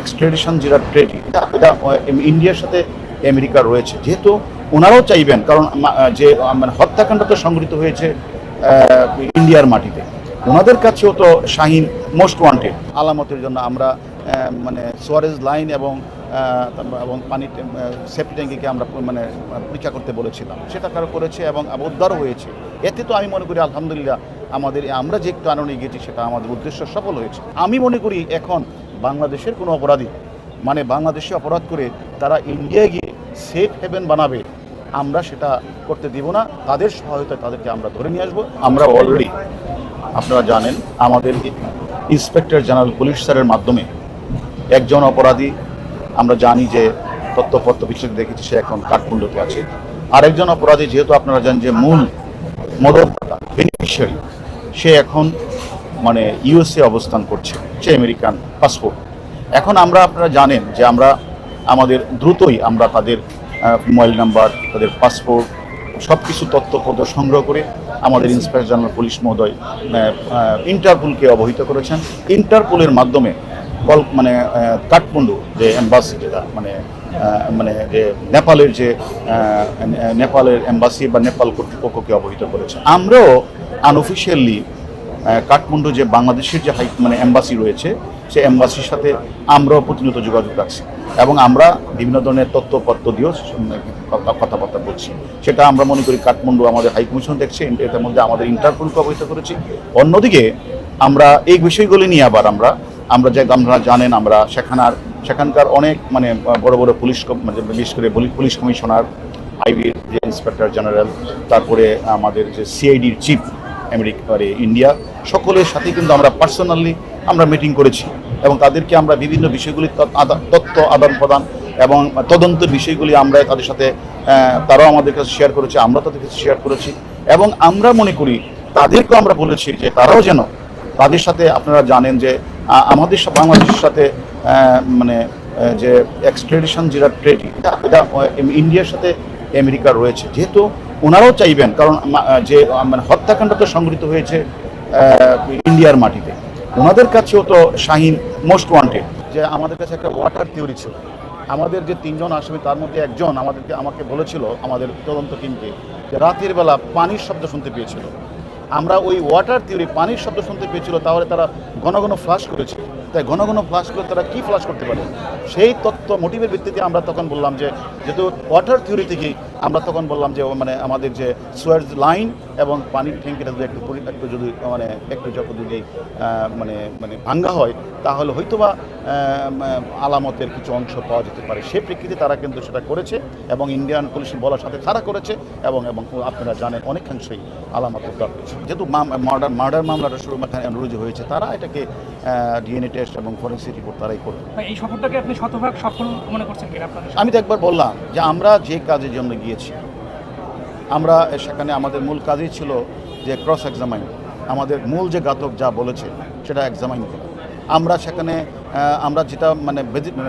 এক্সট্রেডিশন যেটা ট্রেডি এটা ইন্ডিয়ার সাথে আমেরিকা রয়েছে। যেহেতু ওনারাও চাইবেন, কারণ যে মানে হত্যাকাণ্ড তো সংঘটিত হয়েছে ইন্ডিয়ার মাটিতে। ওনাদের কাছেও তো শাহিন মোস্ট ওয়ান্টেড আলামতের জন্য আমরা মানে সোয়ারেজ লাইন এবং এবং পানি সেফটি ট্যাঙ্কিকে আমরা মানে পরীক্ষা করতে বলেছিলাম। সেটা কারও করেছে এবং উদ্ধারও হয়েছে। এতে তো আমি মনে করি আলহামদুলিল্লাহ আমাদের, আমরা যে একটু আনন্দে গিয়েছি, সেটা আমাদের উদ্দেশ্য সফল হয়েছে। আমি মনে করি এখন বাংলাদেশের কোনো অপরাধী মানে বাংলাদেশে অপরাধ করে তারা ইন্ডিয়ায় গিয়ে সেফ হেভেন বানাবে, আমরা সেটা করতে দিব না। তাদের সহায়তায় তাদেরকে আমরা ধরে নিয়ে আসব। আমরা অলরেডি আপনারা জানেন, আমাদের ইন্সপেক্টর জেনারেল পুলিশ স্যারের মাধ্যমে একজন অপরাধী, আমরা জানি যে তথ্যপত্র বিশ্লেষণ দেখেছি, সে এখন কাঠমান্ডুতে আছে। আরেকজন অপরাধী, যেহেতু আপনারা জানেন যে মূল মদতদাতা বেনিফিশিয়ারি সে এখন মানে ইউএসএ অবস্থান করছে সে আমেরিকান পাসপোর্ট এখন আমরা, আপনারা জানেন যে আমরা, আমাদের দ্রুতই আমরা তাদের মোবাইল নাম্বার তাদের পাসপোর্ট সব কিছু তথ্যপত্র সংগ্রহ করে আমাদের ইন্সপেক্টর জেনারেল পুলিশ মহোদয় ইন্টারপোলকে অবহিত করেছেন। ইন্টারপোলের মাধ্যমে কল মানে কাঠমান্ডু যে এম্বাসি যেটা মানে মানে যে নেপালের যে নেপালের এম্বাসি বা নেপাল কর্তৃপক্ষকে অবহিত করেছে। আমরাও আনঅফিসিয়ালি কাঠমান্ডু যে বাংলাদেশের যে হাই মানে এম্বাসি রয়েছে, সেই এম্বাসির সাথে আমরাও প্রতিনিয়ত যোগাযোগ রাখছি এবং আমরা বিভিন্ন ধরনের তথ্যপত্র দিয়েও কথা- কথাবার্তা বলছি। সেটা আমরা মনে করি কাঠমান্ডু আমাদের হাই কমিশন দেখছে এটার মধ্যে আমাদের ইন্টারপোলকে অবহিত করেছি। অন্যদিকে আমরা এই বিষয়গুলি নিয়ে আবার আমরা আমরা যে আপনারা জানেন, আমরা সেখানার সেখানকার অনেক মানে বড় বড় পুলিশ মানে বিশেষ করে পুলিশ কমিশনার আইবির যে ইন্সপেক্টর জেনারেল, তারপরে আমাদের যে সিআইডির চিফ আমেরিকা ইন্ডিয়া, সকলের সাথে কিন্তু আমরা পার্সোনালি আমরা মিটিং করেছি এবং তাদেরকে আমরা বিভিন্ন বিষয়গুলি তথ্য আদান প্রদান এবং তদন্তের বিষয়গুলি আমরা তাদের সাথে তারাও আমাদের কাছে শেয়ার করেছে, আমরা তাদের কাছে শেয়ার করেছি এবং আমরা মনে করি তাদেরকেও আমরা বলেছি যে তারাও যেন তাদের সাথে আপনারা জানেন যে আমাদের বাংলাদেশের সাথে মানে যে এক্সট্রেডিশন যেটা ট্রেড এটা এটা ইন্ডিয়ার সাথে আমেরিকা রয়েছে। যেহেতু ওনারাও চাইবেন, কারণ যে মানে হত্যাকাণ্ড তো সংঘটিত হয়েছে ইন্ডিয়ার মাটিতে। ওনাদের কাছেও তো শাহিন মোস্ট ওয়ান্টেড। যে আমাদের কাছে একটা ওয়াটার থিওরি ছিল। আমাদের যে তিনজন আসামি, তার মধ্যে একজন আমাদেরকে, আমাকে বলেছিল, আমাদের তদন্ত টিমকে, যে রাতের বেলা পানির শব্দ শুনতে পেয়েছিল। আমরা ওই ওয়াটার থিওরি, পানির শব্দ শুনতে পেয়েছিল, তাহলে তারা ঘন ঘন ফ্লাশ করেছে। তাই ঘন ঘন ফ্লাশ করে তারা কী ফ্লাশ করতে পারে? সেই তত্ত্ব মোটিভের ভিত্তিতে আমরা তখন বললাম যে, যেহেতু ওয়াটার থিওরি থেকেই আমরা তখন বললাম যে মানে আমাদের যে সুয়েজ লাইন এবং পানির ট্যাঙ্কিটা যদি একটু একটু যদি মানে একটু যখন যদি মানে মানে ভাঙ্গা হয় তাহলে হয়তোবা আলামতের কিছু অংশ পাওয়া যেতে পারে। সে প্রেক্ষিতে তারা কিন্তু সেটা করেছে এবং ইন্ডিয়ান পুলিশ বলার সাথে তারা করেছে এবং এবং আপনারা জানেন অনেকাংশেই আলামত উদ্ধার হয়েছে। যেহেতু মার্ডার মার্ডার মামলাটা শুরু এখানে রুজু হয়েছে তারা এটাকে ডিএনএ টেস্ট এবং ফরেন্সিক রিপোর্ট তারাই করবে। এই সফরটাকে আপনি শতভাগ সফল মনে করছেন আমি তো একবার বললাম যে আমরা যে কাজের জন্য গিয়েছি আমরা সেখানে আমাদের মূল কাজই ছিল যে ক্রস এক্সামাইন আমাদের মূল যে ঘাতক যা বলেছে সেটা এক্সামাইন করা। আমরা সেখানে আমরা যেটা মানে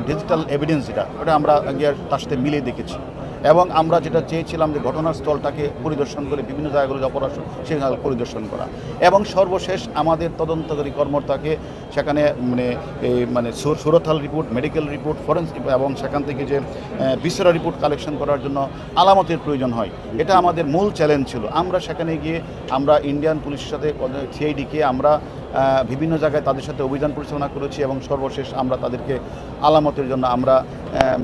ডিজিটাল এভিডেন্স যেটা, ওটা আমরা গিয়ে তার সাথে মিলিয়ে দেখেছি। এবং আমরা যেটা চেয়েছিলাম যে ঘটনাস্থলটাকে পরিদর্শন করে বিভিন্ন জায়গাগুলো অপরাধ সেগুলো পরিদর্শন করা। এবং সর্বশেষ আমাদের তদন্তকারী কর্মকর্তাকে সেখানে মানে এই মানে সুরথাল রিপোর্ট, মেডিকেল রিপোর্ট, ফরেন্সিক এবং সেখান থেকে যে বিসরা রিপোর্ট কালেকশন করার জন্য আলামতের প্রয়োজন হয়। এটা আমাদের মূল চ্যালেঞ্জ ছিল। আমরা সেখানে গিয়ে আমরা ইন্ডিয়ান পুলিশের সাথে সিআইডিকে আমরা বিভিন্ন জায়গায় তাদের সাথে অভিযান পরিচালনা করেছি এবং সর্বশেষ আমরা তাদেরকে আলামতের জন্য আমরা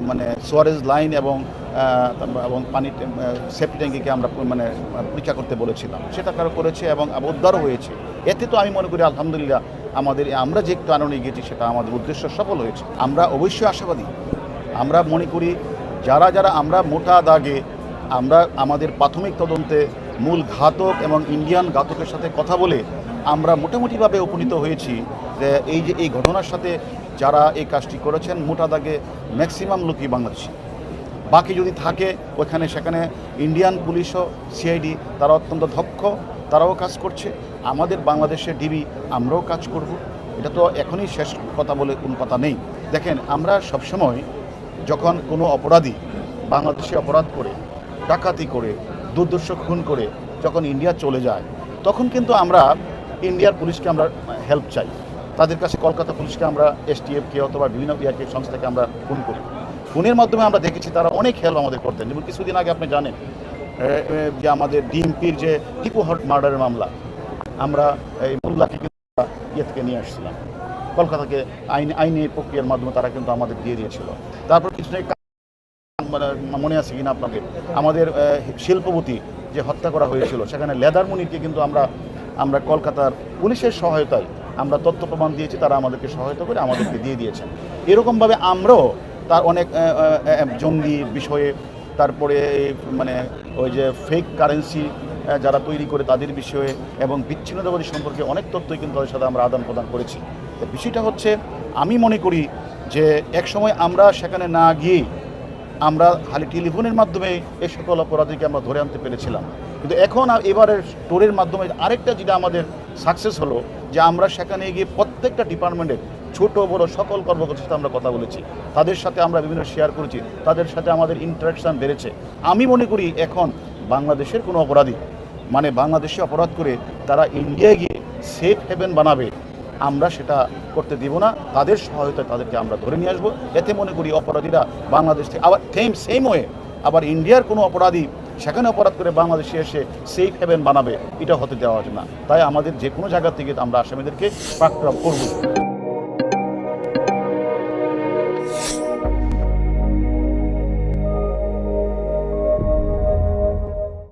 মানে সোয়ারেজ লাইন এবং এবং পানি সেফটি ট্যাঙ্কিকে আমরা মানে পরীক্ষা করতে বলেছিলাম। সেটা কারও করেছে এবং উদ্ধারও হয়েছে। এতে তো আমি মনে করি আলহামদুলিল্লাহ আমাদের, আমরা যে আনন্দে গিয়েছি সেটা আমাদের উদ্দেশ্য সফল হয়েছে। আমরা অবশ্যই আশাবাদী। আমরা মনে করি যারা যারা আমরা মোটা দাগে, আমরা আমাদের প্রাথমিক তদন্তে মূল ঘাতক এবং ইন্ডিয়ান ঘাতকের সাথে কথা বলে আমরা মোটামুটিভাবে উপনীত হয়েছি যে এই যে এই ঘটনার সাথে যারা এই কাজটি করেছেন, মোটা দাগে ম্যাক্সিমাম লোকই বাংলাদেশি। বাকি যদি থাকে, ওখানে সেখানে ইন্ডিয়ান পুলিশও, সিআইডি, তারা অত্যন্ত দক্ষ, তারাও কাজ করছে। আমাদের বাংলাদেশের ডিবি, আমরাও কাজ করব। এটা তো এখনই শেষ কথা বলে কোনো কথা নেই। দেখেন, আমরা সবসময় যখন কোনো অপরাধী বাংলাদেশে অপরাধ করে, ডাকাতি করে দুর্দর্শ খুন করে যখন ইন্ডিয়া চলে যায়, তখন কিন্তু আমরা ইন্ডিয়ার পুলিশকে আমরা হেল্প চাই। তাদের কাছে কলকাতা পুলিশকে আমরা এসটিএফকে অথবা বিভিন্ন ইয়াকে সংস্থাকে আমরা ফোন করি। ফোনের মাধ্যমে আমরা দেখেছি তারা অনেক হেল্প আমাদের করতেন। যেমন কিছুদিন আগে আপনি জানেন যে আমাদের ডিএমপির যে টিপু হট মার্ডারের মামলা, আমরা এই মোল্লাকে কিন্তু ইয়ে থেকে নিয়ে আসছিলাম। কলকাতাকে আইন, আইনি প্রক্রিয়ার মাধ্যমে তারা কিন্তু আমাদের দিয়ে দিয়েছিল। তারপর কিছু মানে মনে আছে কিনা আপনাদের? আমাদের শিল্পপতি যে হত্যা করা হয়েছিল, সেখানে লেদার মুনিরকে কিন্তু আমরা আমরা কলকাতার পুলিশের সহায়তায় আমরা তথ্য প্রমাণ দিয়েছি, তারা আমাদেরকে সহায়তা করে আমাদেরকে দিয়ে দিয়েছেন। এরকমভাবে আমরাও তার অনেক জঙ্গি বিষয়ে, তারপরে মানে ওই যে ফেক কারেন্সি যারা তৈরি করে তাদের বিষয়ে এবং বিচ্ছিন্নতাবাদী সম্পর্কে অনেক তথ্যই কিন্তু তাদের সাথে আমরা আদান প্রদান করেছি। তো বিষয়টা হচ্ছে, আমি মনে করি যে একসময় আমরা সেখানে না গিয়ে আমরা খালি টেলিফোনের মাধ্যমে এই সকল অপরাধীকে আমরা ধরে আনতে পেরেছিলাম। কিন্তু এখন এবারের টোরের মাধ্যমে আরেকটা যেটা আমাদের সাকসেস হলো, যে আমরা সেখানে গিয়ে প্রত্যেকটা ডিপার্টমেন্টের ছোট, বড় সকল কর্মকর্তার সাথে আমরা কথা বলেছি। তাদের সাথে আমরা বিভিন্ন শেয়ার করেছি। তাদের সাথে আমাদের ইন্টারাকশান বেড়েছে। আমি মনে করি এখন বাংলাদেশের কোনো অপরাধী মানে বাংলাদেশে অপরাধ করে তারা ইন্ডিয়ায় গিয়ে সেফ হেভেন বানাবে, আমরা সেটা করতে দিব না। তাদের সহায়তায় তাদেরকে আমরা ধরে নিয়ে আসব। এতে মনে করি অপরাধীরা বাংলাদেশ থেকে আবার সেম সেম ওয়ে আবার ইন্ডিয়ার কোনো অপরাধী সেখানে অপরাধ করে বাংলাদেশে এসে সেফ হ্যাভেন বানাবে, এটা হতে দেওয়া যাবে না। তাই আমাদের যে কোনো জায়গা থেকে আমরা আসামিদেরকে পাকড়াব করব।